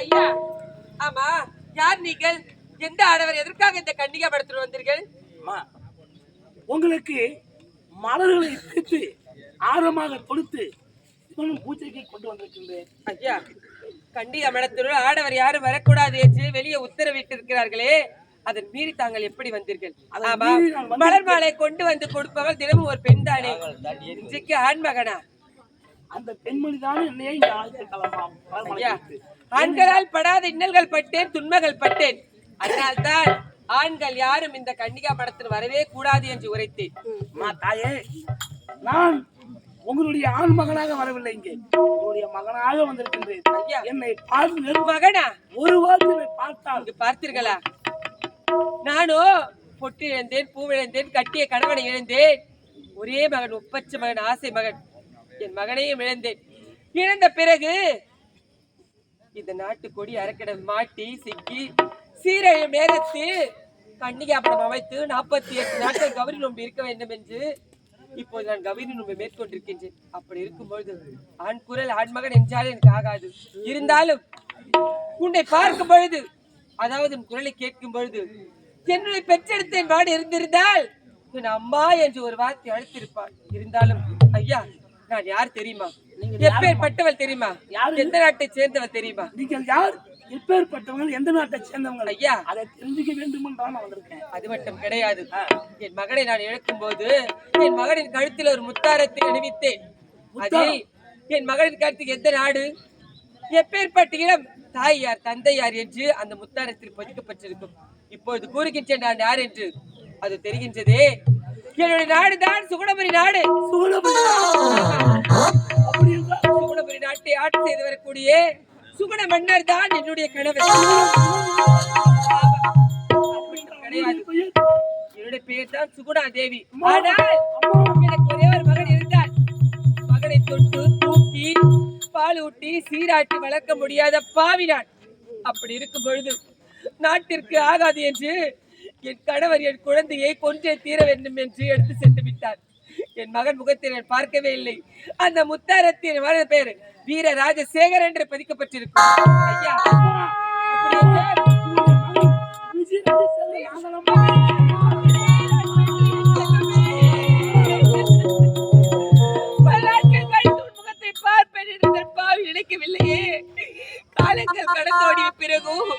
ஐயா ஆமா. யார் நீங்கள்? எந்த ஆடவர்? எதற்காக இந்த கன்னிகா படத்தில் வந்தீர்கள்? உங்களுக்கு மலர்களை பிரித்து ஆழமாக தொடுத்து இவனும் பூஜைக்கு கொண்டு வந்திருக்கின்றேன். ஐயா கண்டிகா மடத்தினுள் ஆடவர் யாரும் வரக்கூடாது என்று வெளியே உத்தரவிட்டிருக்கிறார்களே. அதன் மீறி தாங்கள் எப்படி வந்தீர்கள்? ஆமா. மலர் மாலை கொண்டு வந்து கொடுப்பவள் தினமும் ஒரு பெண் தானே. இன்றைக்கு ஆண் மகனா அந்த பெண்மணி தான் என்னையே இங்க ஆண்களால் படாத இன்னல்கள் பட்டேன் துன்பங்கள் பட்டேன். அதனால்தான் ஆண்கள் யாரும் இந்த கன்னிகா படத்தில் வரவே கூடாது என்று உரைத்தேன். அம்மா தாயே நான் உங்களுடைய ஆண் மகனாக வரவில்லை இங்கே. உங்களுடைய மகனாக வந்திருக்கின்றேன். என்னை பார்த்து மகனா? ஒரு வார்த்தை என்னை பார்த்தால். பார்த்தீர்களா? நானோ பொட்டு இழந்தேன் பூ இழந்தேன் கட்டிய கணவனை இழந்தேன். ஒரே மகன் ஒப்பற்ற மகன் ஆசை மகன். என் மகனையும் இழந்தேன். இழந்த பிறகு இந்த நாட்டு கொடி அரக்கிடம் மாட்டி சிக்கி சீரழியும் நேரத்தில் கன்னிகாபடம் அமைத்து நாற்பத்தி எட்டு நாட்கள் கௌரி நோன்பு இருக்க வேண்டும் என்று இப்போது நான் கௌரி நோன்பை மேற்கொண்டிருக்கின்றேன். அப்படி இருக்கும்பொழுது ஆண் குரல் ஆண் மகன் என்றால் எனக்கு ஆகாது. இருந்தாலும் உன்னை பார்க்கும் பொழுது அதாவது உன் குரலை கேட்கும் பொழுது என்னுடைய பெற்றெடுத்த என் வாடு இருந்திருந்தால் என் அம்மா என்று ஒரு வார்த்தை அழைத்திருப்பாள். இருந்தாலும் ஐயா நான் யார் தெரியுமா? எப்பேற்பட்டவள் தெரியுமா? எந்த நாட்டை சேர்ந்தவள் தெரியுமா? நீங்கள் யார்? எப்பேற்பட்டவங்க எந்த நாட்டை சேர்ந்தவங்க ஐயா. அதை தெரிஞ்சுக்க வேண்டும் என்றால் நான் வந்திருக்கேன். அது மட்டும் கிடையாது. என் மகனை நான் இழக்கும் போது என் மகனின் கழுத்தில் ஒரு முத்தாரத்தை அணிவித்தேன். அதில் என் மகனின் கழுத்துக்கு எந்த நாடு? எப்பேற்பட்ட இடம்? தாய் யார் தந்தை யார் என்று அந்த முத்தாரத்தில் பதிக்கப்பட்டிருக்கும். இப்பொழுது கூறுகின்றேன் நான் யார் என்று? அது தெரிகின்றதே என்னுடைய நாடு தான் சுகுணபுரி நாடு. சுகுணபுரி நாட்டை ஆட்சி செய்து வரக்கூடிய சுகுண மன்னர் தான் என்னுடைய கணவர். பெயர்? என்னுடைய பேர் தான் சுகுணா தேவி. ஆனால் எனக்கு ஒரே ஒரு மகன் இருந்தான் மகனை தொட்டு தூக்கி பால் ஊட்டி சீராட்டி வளர்க்க முடியாத பாவி நான். அப்படி இருக்கும் பொழுது நாட்டிற்கு ஆகாது என்று என் கணவர் என் குழந்தையை கொன்றே தீர வேண்டும் என்று எடுத்து சென்று விட்டார். என் மகன் முகத்தை நான் பார்க்கவே இல்லை. அந்த முத்தாரத்தின் மகன் பேர் வீர ராஜசேகர் என்று பதிக்கப்பட்டிருக்கும். ஐயா பார்ப்பேன் என்று பாவி நினைக்கவில்லையே. காலங்கள் கடந்தோடிய பிறகும்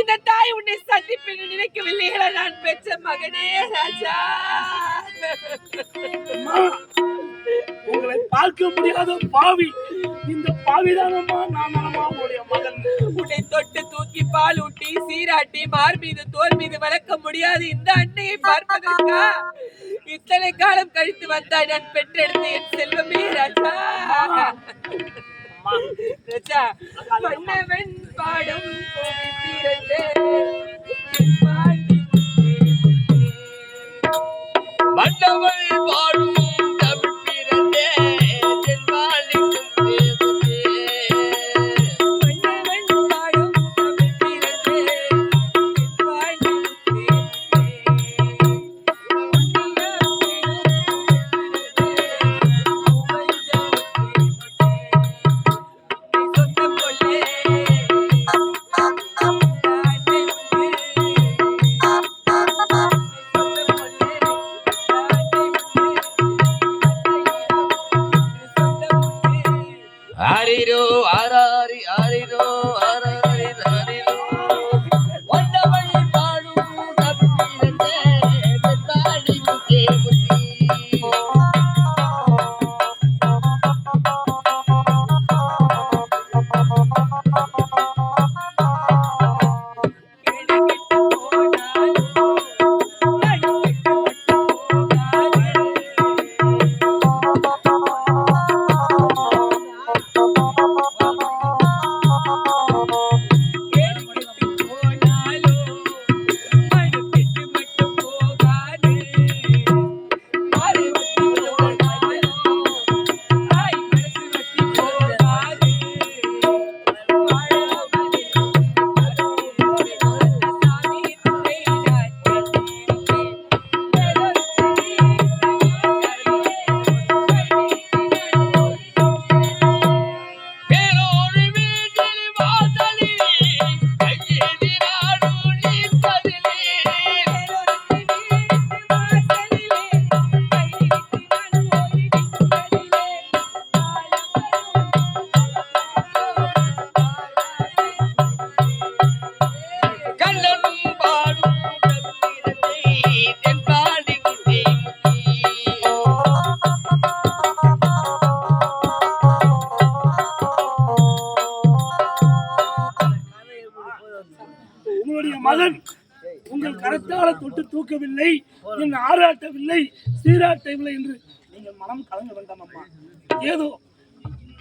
இந்த தாய் உன்னை சந்திப்பேன் நினைக்கவில்லையே நான் பெற்ற மகனே ராஜா. உங்களை பார்க்க முடியாத பாவி. இந்த பாவிதானம்மா நான் உங்களுடைய மகன். உன்னை தொட்டு தூக்கி பால் ஊட்டி சீராட்டி மார் மீது தோல் மீது வளர்க்க முடியாது. இந்த அன்னையை பார்ப்பதற்கா? இத்தனை காலம் கழித்து வந்தாய். நான் பெற்றெடுத்த என் செல்வமே ராஜா. ராஜா மகன். உங்கள் கரத்தால தொட்டு தூக்கவில்லை என் ஆராட்டவில்லை சீராட்டவில்லை என்று நீங்கள் மனம் கலங்க வேண்டாம் அம்மா. ஏதோ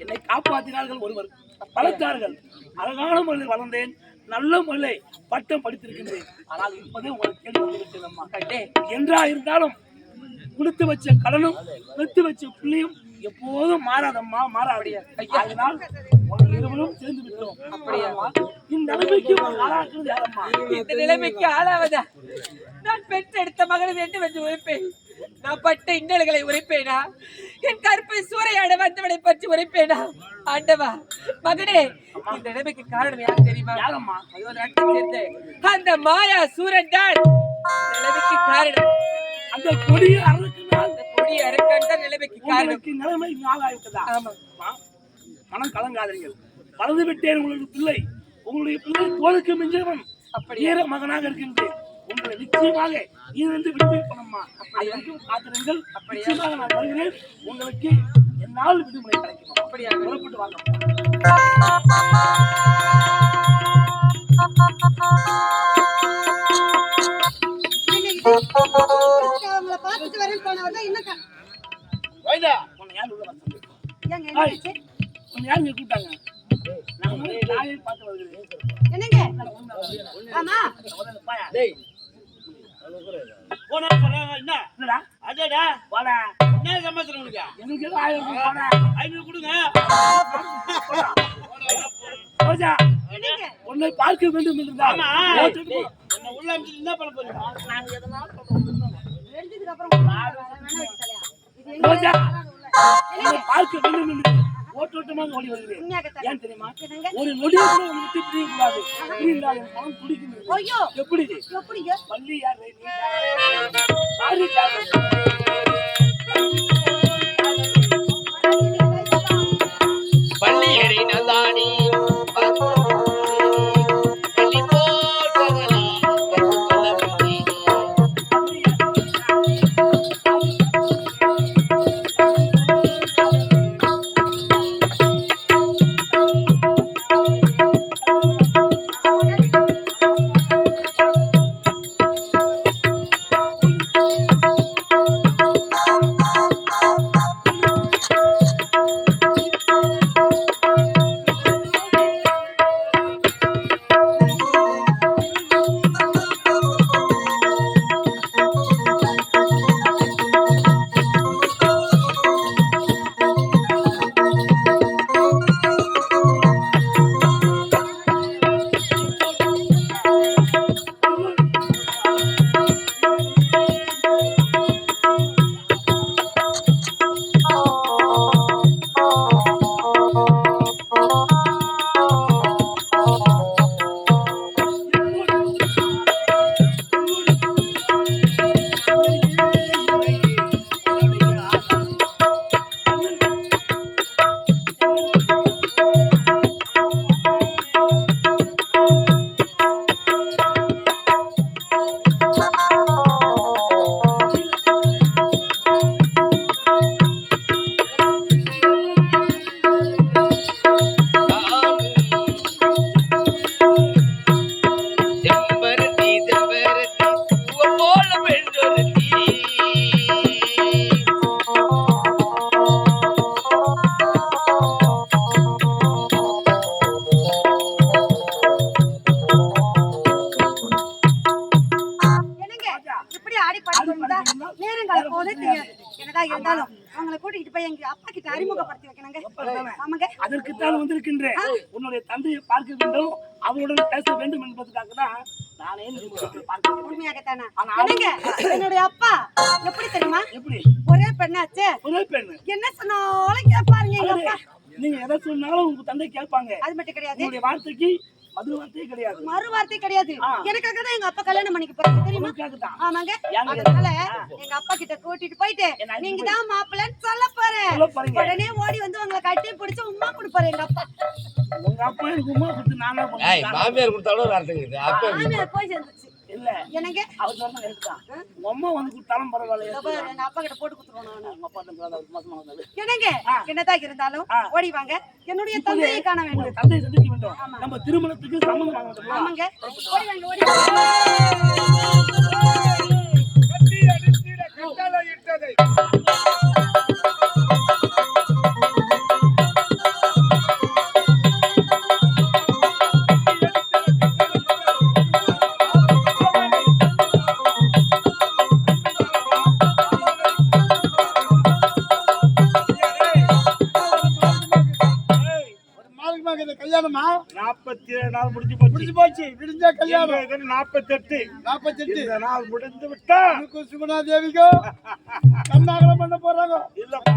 என்னை காப்பாற்றினார்கள் ஒருவர். வளர்த்தார்கள் அழகான முறையில் வளர்ந்தேன். நல்ல முறையில் பட்டம் படித்திருக்கின்றேன். ஆனால் இப்போதே உங்களுக்கு கேள்வி வந்துவிட்டேன் அம்மா. கட்டே. என்றா இருந்தாலும் கொடுத்து வச்ச கடனும் பெற்று வச்ச பிள்ளையும் எப்போதும் மாறாதம்மா மாறாது. அதனால் இருவரும் சேர்ந்து விட்டோம். அப்படியா? இந்த நிலைமைக்கு இந்த நிலைமைக்கு ஆளாவதா? நான் பெற்றெடுத்த மகனை வேண்டும் என்று உரைப்பேன். நான் பட்ட இன்னல்களை உரைப்பேனா? என் கற்பை சூறையாட வந்தவனை பற்றி உரைப்பேனா? ஆண்டவா மகனே இந்த நிலைமைக்கு காரணம் யார் தெரியுமா? யாரம்மா? அந்த மாயா சூரன் தான். நிலைமைக்கு காரணம். அந்த கொடிய அந்த கொடிய தான் நிலைமைக்கு உங்களுக்கு நிலைமை நாளாயிருக்குதா? ஆமா. மனம் கலங்காதீர்கள். வளர்ந்து விட்டேன் உங்களுடைய பிள்ளை. உங்களுடைய பிள்ளை தோலுக்கு மிஞ்சவன் அப்படியா? வீர மகனாக இருக்கின்றேன். உங்களை நிச்சயமாக இதிலிருந்து விடுதலை பண்ணம்மா அது வரைக்கும் காத்திருங்கள். நிச்சயமாக நான் வருகிறேன். உங்களுக்கு என்னால் விடுமுறை கிடைக்கும். அப்படியா? புறப்பட்டு வாங்க. அவங்கள பார்த்துட்டு வரேன்னு போனவர் தான் இன்னும் கா- வைதா. உன்னை யார் உள்ள வந்தாங்க ஏங்க என்னாச்சு? உன்னை யார் இங்க கூப்பிட்டாங்க? நான் வந்து நாயை பார்த்து வருகிறேன் என்னங்க? ஆமா. முதல்ல பாயா டேய். போனா போறாங்க என்ன? என்னடா? அடடா வாடா. என்ன சமாச்சாரம் உனக்கு? எனக்கு ஏதோ ஆயிரம் ரூபாய் வாடா ஐநூறு கொடுங்க. ரோஜா என்னங்க? உன்னை பார்க்க வேண்டும் என்றால் உள்ள என்ன பண்ண போறீங்க. எடுத்ததுக்கு அப்புறம் ரோஜா பார்க்க வேண்டும் என்று ஓட்டோட்டமாக ஓடி தரேன். ஏன் தெரியுமா? ஒரு நொடியை கூட விட்டு பிரிய கூடாது. மனம் எப்படி? எப்படிங்க? பள்ளி யாரு வேண்டும் என்பதற்காக தான் நானே. உண்மையாகத்தானே? என்னுடைய அப்பா எப்படி தெரியுமா? எப்படி? ஒரே பெண்ணாச்சே. ஒரே பெண்ணு. என்ன சொன்னாலும் கேட்பாருங்க எங்க அப்பா. நீங்க எதை சொன்னாலும் உங்க தந்தை கேட்பாங்க. அது மட்டும் கிடையாது. உங்களுடைய வார்த்தைக்கு கிடையாது. மறு வார்த்தை கிடையாது. எனக்காக தான் எங்க அப்பா கல்யாணம் பண்ணிக்க போறாங்க தெரியுமா? ஆமாங்க? அதனால எங்க அப்பா கிட்ட கூட்டிட்டு போயிட்டு நீங்க தான் மாப்பிள்ளைன்னு சொல்ல போறேன். உடனே ஓடி வந்து உங்களை கட்டி பிடிச்சு உமா கொடுப்பாரு எங்க அப்பா. உங்க அப்பா எனக்கு உமா கொடுத்து நானா மாமியார் கொடுத்தாலும் ஒரு அர்த்தம் இருக்குது. அப்ப மாமியார் போய் சேர்ந்துச்சு. இல்ல. என்னங்க? அவர் சொன்ன அம்மா வந்து கொடுத்தாலும் பரவாயில்ல. எங்க அப்பா கிட்ட போட்டு கொடுத்துருவோம் நானு. உங்க அப்பா தான் ஒரு மாசமா வந்தாரு. என்னங்க? என்னதான் இருந்தாலும். ஓடி வாங்க. என்னுடைய தந்தையை காண வேண்டும். தந்தையை சந்திக்க வேண்டும். நம்ம திருமணத்துக்கு சம்மந்தம் ஆமாங்க. ஓடி வாங்க ஓடி வாங்க. நாற்பத்தி ஏழு நாள் முடிஞ்சு போச்சு. முடிஞ்சு போச்சு. விடிஞ்ச கல்யாணம். இது நாற்பத்தெட்டு நாற்பத்தெட்டு இந்த நாள் முடிந்து விட்டா. சுகுணா தேவிக்கும் கண்ணாகரம் பண்ண போறாங்க. இல்லப்பா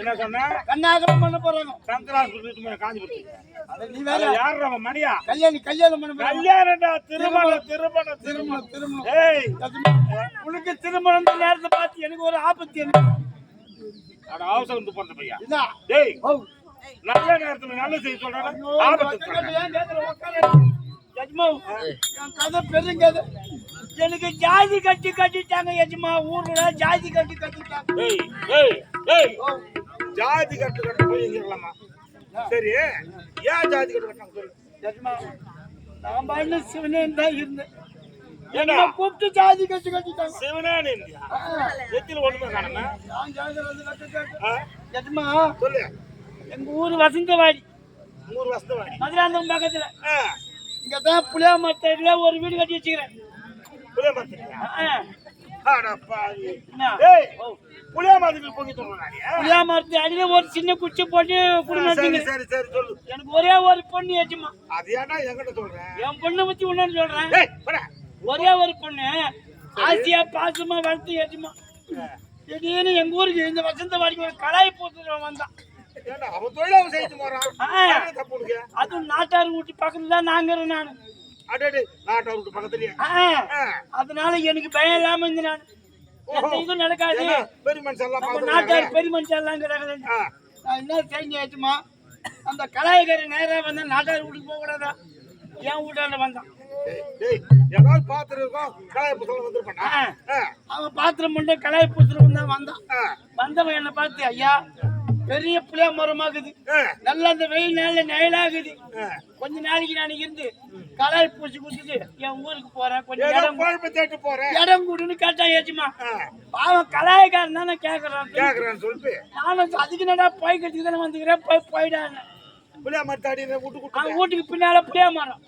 என்ன சொன்ன? கண்ணாகரம் பண்ண போறாங்க. சங்கராஸ்பத்திரி காஞ்சிபுரம் நீ வேற. யார் அவன் மணியா? கல்யாணி கல்யாணம் பண்ண கல்யாணம்டா திருமணம் திருமணம். திருமணம். திருமணம் ஏய். உனக்கு திருமணம் நேரத்தை பார்த்து எனக்கு ஒரு ஆபத்து அட அவசரம் போன பையா டேய். நல்ல நேரத்துல நல்ல செய்தி ஆபத்து. பெருங்கதை. எனக்கு ஜாதி கட்டி கட்டிட்டாங்க எஜமா ஊர்ல ஜாதி கட்டி கட்டிட்டாங்க. டேய் டேய் டேய் ஜாதி கட்டு கட்டு போய் எங்கிடலாமா சரி ஏன் ஜாதி கட்டு கட்டாங்க சொல்லு. எஜமா நான் பாட்டு சிவனேன் தான் இருந்தேன். என்ன கூப்பிட்டு ஜாதி கட்டி கட்டிட்டாங்க. சிவனானு இந்தியா எத்தில ஒண்ணுமே காணாம? சொல்லு. எங்க ஊர் வசந்தவாடி. நூறு வருஷம் வாடி மதுராந்தகம் பக்கத்துல இங்க தான் புளியா மரத்தடியில ஒரு வீடு கட்டி வச்சுக்கிறேன். புளிய மாத்திரியா ஆ, அட பாவி என்ன? டேய் புளிய மாதிரி பொங்கி தோணுறானே புளியா மரத்து அடியில ஒரு சின்ன குச்சி போட்டு எனக்கு ஒரே ஒரு பொண்ணு சொல்றேன் என் பொண்ணை பத்தி ஒண்ணு சொல்றேன். ஒரே ஒரு பொண்ணு ஆசியா பாசமா வளர்த்து ஏற்றுமா திடீர்னு எங்க ஊருக்கு இந்த வசந்தவாடிக்கு ஒரு கலாய் போட்டு வந்தான். அவன் தொழில அவன் செய்து போறான். தப்பு உனக்கு? அதுவும் நாட்டார் வீட்டு பக்கத்துல தான் நாங்க நான். அடடே நாட்டை விட்டு பக்கத்துலயே. அதனால எனக்கு பயம் இல்லாம இருந்து நான். இதுவும் நடக்காது. பெரிய மனுஷன் எல்லாம். நாட்டார் பெரிய மனுஷன் எல்லாம் ஆ. நான் என்ன செஞ்சு ஏற்றுமா அந்த கலாய்கார நேரா வந்தா நாட்டார் வீட்டுக்கு போக கூடாதா? என் வீட்டாண்ட வந்தான். ஏதாவது பார்த்துருக்கோம் கலாய புத்தகம் வந்துருப்பானா. அவன் பாத்திரம் மட்டும் கலாய் பூத்துட்டு தான் வந்தான். வந்தவன் என்ன பார்த்து ஐயா பெரிய புளிய மரமாகுது. நல்லா அந்த வெயில் நாள்ல நிழலாகுது கொஞ்ச நாளைக்கு நான் இருந்து கலாய் பூச்சி கொடுத்துட்டு என் ஊருக்கு போறேன். கொஞ்சம் இடம் குழம்பு தேட்டு போறேன். இடம் கொடுன்னு கேட்டா ஏச்சுமா. பாவம் கலாய்க்காரன் தானே கேக்குறான் கேக்குறேன்னு சொல்லிட்டு. நானும் அதுக்கு என்னடா போய் கட்டிக்கு தானே வந்துக்கிறேன் போய் போயிடான்னு புளிய மரத்தாடி விட்டு அவன் கொடுத்து வீட்டுக்கு பின்னால புளிய மரம்.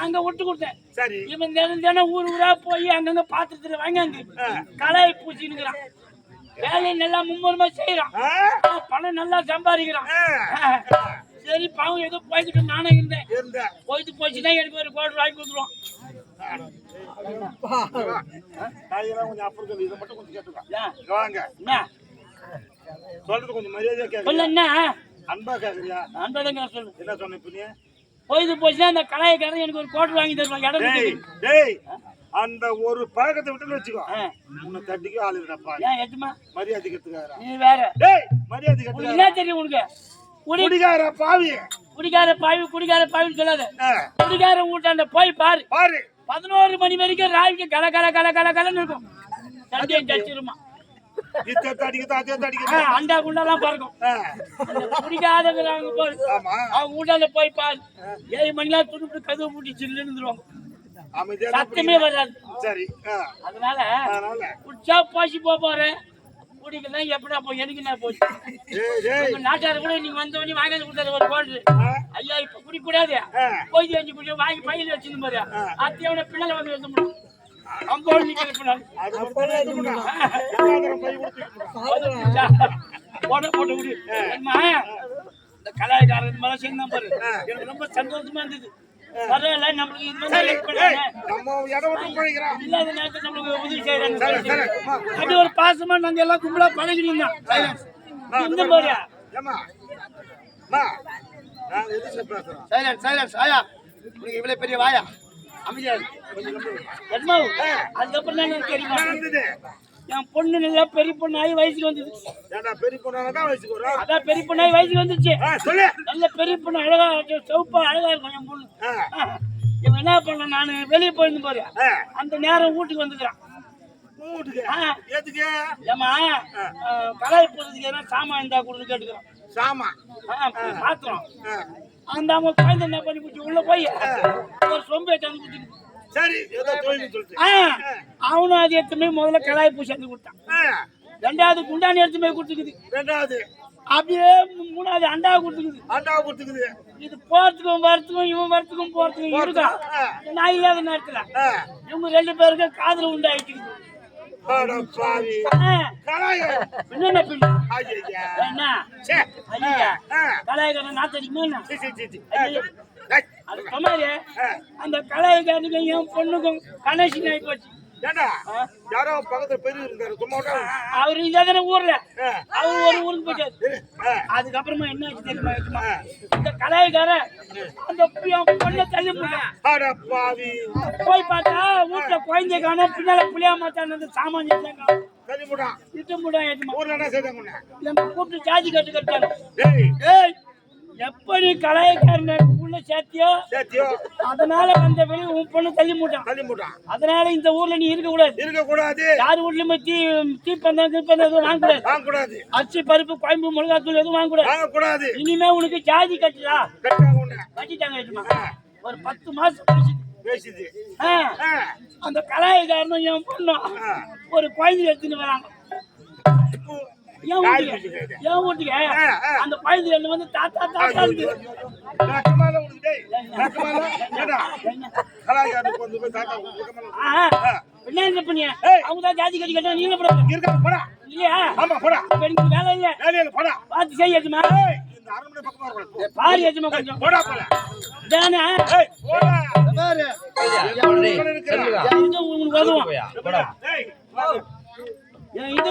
அங்க விட்டு கொடுத்தேன். சரி. இவன் தினம் தினம் ஊர் ஊரா போய் அங்கங்க பாத்திரத்துல வாங்கி ஆ. கலாய் பூச்சின்னுக்கிறான் வேலையை நல்லா மும்முரமா செய்யறான். பணம் நல்லா சம்பாதிக்கிறான். சரி பாவம் ஏதோ போய்கிட்டு நானே இருந்தேன். இருந்த. போயிட்டு போச்சுன்னா எனக்கு ஒரு கோடி வாங்கி. கொடுத்துருவான் சொல்றது கொஞ்சம் மரியாதையா கேக்குறியா என்ன? அன்பா கேக்குறியா? அன்பதங்க சொல்லு. என்ன சொன்ன இப்ப நீ? போயிட்டு போச்சுன்னா அந்த கலாய்க்காரன் எனக்கு ஒரு கோடி வாங்கி தருவான். இடம். டேய் அந்த ஒரு பழக்கத்தை விட்டுன்னு வச்சுக்கோ. உன்னை தட்டிக்க ஆள் எட்டுமா மரியாதை கத்துக்காரா நீ வேற. டேய் மரியாதை உனக்கு கத்துக்காரா என்ன தெரியும் உனக்கு? குடி. குடிகார பாவி. குடிக்கார பாவி குடிக்கார பாவின்னு சொல்லாத. ஆ, குடிக்கார வீட்டாண்ட போய் பாரு. பாரு. பதினோரு மணி வரைக்கும் ராவிக்கு கல கல கல கல கலன்னு இருக்கும். அதே தடிக்க அண்டா குண்டாலாம் அந்த குடிக்காதவங்க போய் அவங்க போய் பாரு. ஏழு மணிலாம் துணிப்பு கதவு பூட்டி சில்லுன்னு இருந்துருவாங்க. சத்தமே வராது. சரி அதனால குடிச்சா போச்சு போக போறேன் குடிக்கலாம் எப்படா போய் எனக்கு என்ன போச்சு நாட்டார கூட நீங்க வந்த உடனே வாங்கி கொடுத்தாரு ஒரு ஆ, ஐயா இப்ப குடிக்க கூடாது. போய் அஞ்சு குடி வாங்கி பையில வச்சிருந்து பாரு. அத்தியவன பிள்ளைல வந்து வைக்க முடியும் அம்போடு போட போட்டு அம்மா, இந்த கலாய்க்காரன் மேல சேர்ந்தான் பாரு. எனக்கு ரொம்ப சந்தோஷமா இருந்தது. நம்மளுக்கு. நம்ம இடம் விட்டு இல்லாத நேரத்துல நம்மளுக்கு உதவி செய்யறாங்க அப்படி ஒரு பாசமா நாங்க எல்லாம் கும்பலா பழகிட்டு இந்த மாதிரி ஏம்மா, அம்மா, நாங்க எதுக்கு பேசுறோம்? சைலன்ஸ் சைலன்ஸ் ஆயா உனக்கு இவ்வளவு பெரிய வாயா? அமைதியா அதுக்கப்புறம் தெரியுமா? என் பொண்ணு நல்லா பெரிய பொண்ணு ஆகி வயசுக்கு ஏன்டா பெரிய வயசுக்கு வரும்? அதான் பெரிய பொண்ணு ஆகி வயசுக்கு வந்துச்சு. சொல்லு. நல்ல பெரிய பொண்ணு அழகா சிவப்பா அழகா இருக்கும் என் பொண்ணு. இவன் என்ன பண்ண நானு வெளியே போயிருந்து பாரு. அந்த நேரம் வீட்டுக்கு வந்துக்கிறான். வீட்டுக்கு? ஏமா கலாய் போறதுக்கு எதனா சாமான் இருந்தா கொடுத்து கேட்டுக்கிறோம் சாமா? ஆ, பாத்திரம் அந்த அவங்க குழந்தை என்ன பண்ணி போச்சு உள்ள போய் ஒரு சொம்பு எடுத்து சரி அவனும் அது எடுத்து போய் முதல்ல கலாய் பூசி வந்து கொடுத்தான். ரெண்டாவது குண்டானி எடுத்து போய் கொடுத்துக்குது. ரெண்டாவது. அப்படியே மூணாவது அண்டா கொடுத்துக்குது. அண்டா கொடுத்துக்குது. இது போறதுக்கும் வரத்துக்கும் இவன் வரத்துக்கும் போறதுக்கும் இருக்கும் ஆ. நான் இல்லாத நேரத்துல இவங்க ரெண்டு பேருக்கு காதல் உண்டாயிட்டு என்ன நாத்தடிக்குமா அது சொன்னாரு அந்த கலாய்காரனுக்கும் என் பொண்ணுக்கும் கனெக்ஷன் ஆகி போச்சு யாரோ பக்கத்துல பெரிய சும்மா? அவர் ஊர்ல? ஒரு ஊருக்கு போயிட்டாரு. அதுக்கப்புறமா என்ன ஆச்சு தெரியுமா? இந்த கலாய்காரன் அந்த பொண்ணை தள்ளி போட்டான் போய் பார்த்தா வீட்டுல குழந்தை காணும் பின்னால புளியா மாத்தான் சாமான் கூப்பிட்டு ஜாதி கட்டு ஏய். எப்ப நீ கலாய்காரன் உள்ள சேர்த்தியோ சேத்தியோ அதனால வந்த வெளியே உன் பொண்ணு தள்ளி மூட்டான். தள்ளி போட்டான் அதனால இந்த ஊர்ல நீ இருக்க கூடாது இருக்க கூடாது யார் வீட்லயுமே தீ தீப்பந்தம் தீப்பந்தம் எதுவும் வாங்க கூடாது வாங்க கூடாது அரிசி பருப்பு குழம்பு மிளகாத்தூள் எதுவும் வாங்க கூடாது வாங்க கூடாது இனிமே உனக்கு ஜாதி கட்டுடா கட்டிட்டாங்க ஒரு பத்து மாசம் கழிச்சு. பேசுது அந்த கலாய்காரனும் என் பொண்ணும். ஒரு குழந்தை எடுத்துன்னு வராங்க. ஆ, ஆ. அந்த குழந்தை என்ன வந்து தாத்தா தாத்தா? என்ன என்ன பண்ணிய. அவங்க தான் ஜாதி கட்டி கட்ட நீங்க போட இருக்காங்க, போடா. இல்லையா ஆமா, போடா. இப்ப எனக்கு வேலை இல்ல வேலையில போடா. பார்த்து செய்ய ஏஜமா ஏய், இந்த அரண்மனை பக்கமா இருக்கக்கூடாது. பாரு ஏஜமா கொஞ்சம் போடா, போடா. தானே ஏய், போடா. டேய், இருக்கிறா. செல்லுடா. இது உங்களுக்கு உதவும் ஏய், வா. இது